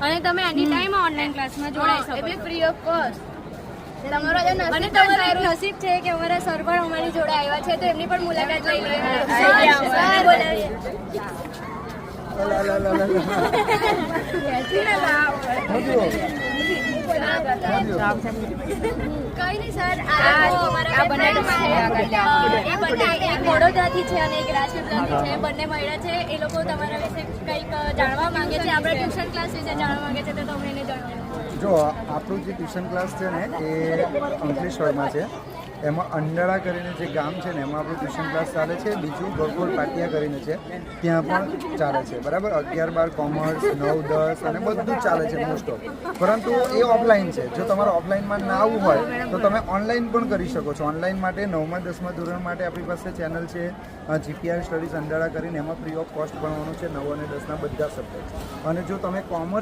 અને તમે એની time online ક્લાસમાં જોડાઈ શકો એટલે ફ્રી ઓફ કોસ્ટ તમારો જે નસીબ અને તમારું. નસીબ છે કે અમારા સર પણ અમારી જોડે આવ્યા છે તો એમની પણ મુલાકાત લઈ લઈએ કઈ નહીં સર. આ- આ બંને એ બંને એક વડોદરાથી છે અને એક રાજપીપળાથી છે બંને મળ્યા છે. એ લોકો તમારા વિશે કંઈક જાણવા માંગે છે? આપણે ટ્યુશન ક્લાસ વિશે જાણવા માંગે છે તો તમે એને જણાવો. જો આપણું જે ટ્યુશન ક્લાસ છે ને એ અંકલેશ્વરમાં છે. એમાં અંડાળા કરીને જે ગામ છે ને, એમાં આપણું ટ્યુશન ક્લાસ ચાલે છે. બીજું ગોરગોર પાટિયા કરીને છે. ત્યાં પણ ચાલે છે. બરાબર? અગિયાર બાર કોમર્સ નવ દસ અને બધું ચાલે છે મોસ્ટ ઓફ પરંતુ એ ઓફલાઈન છે. જો તમારે ઓફલાઈનમાં ના આવવું હોય, તો તમે ઓનલાઈન પણ કરી શકો છો. ઓનલાઈન માટે, નવમા, દસમા ધોરણ માટે આપણી પાસે ચેનલ છે. જીપીઆર સ્ટડીઝ અંડાળા કરીને એમાં ફ્રી ઓફ કોસ્ટ ભણવાનું છે. નવ અને દસના બધા સબ્જેક્ટ અને જો તમે કોમર્સ